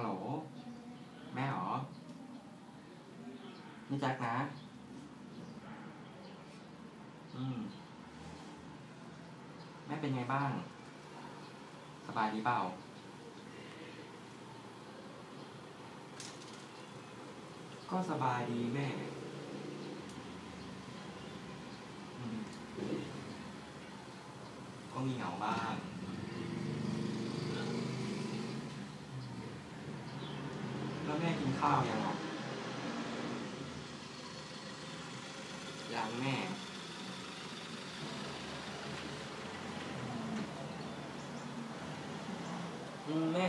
ฮัลโหล แม่เหรอ นี่แจ็คนะ อืม แม่เป็นไงบ้าง สบายดีเปล่า ก็สบายดีแม่ก็มีเหงาบ้าง แม่กินข้าวยังอะยังแม่ อืมแม่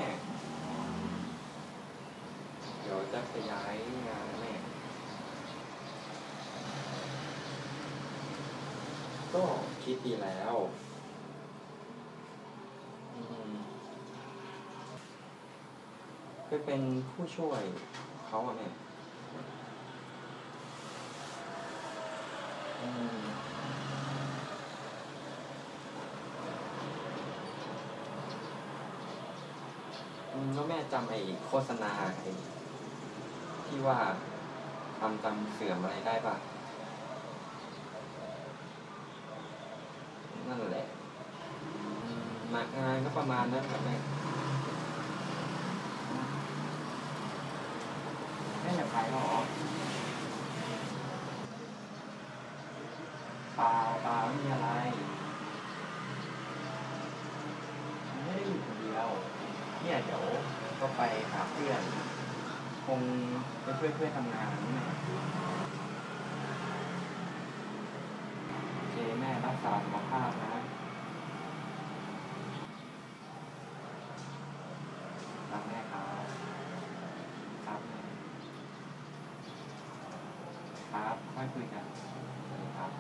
เดี๋ยวจะไปย้ายงานนะแม่ ก็คิดดีแล้วอืม ไปเป็นผู้ช่วยเขาอะแม่อืมอืมแล้วแม่จำไอ้โฆษณาไอ้ที่ว่าทำจำเสื่อมอะไรได้ปะนั่นแหละมางานก็ประมาณนั้นครับแม่แม่อยากขายหรอ เปล่าเปล่าไม่มีอะไรไม่ได้อยู่คนเดียวเนี่ยเดี๋ยวก็ไปหาเพื่อน คงไปช่วยเพื่อนทำงานนี่แหละเคแม่รักษาสุขภาพนะรักแม่ครับครับครับค่อยคุยกันครับ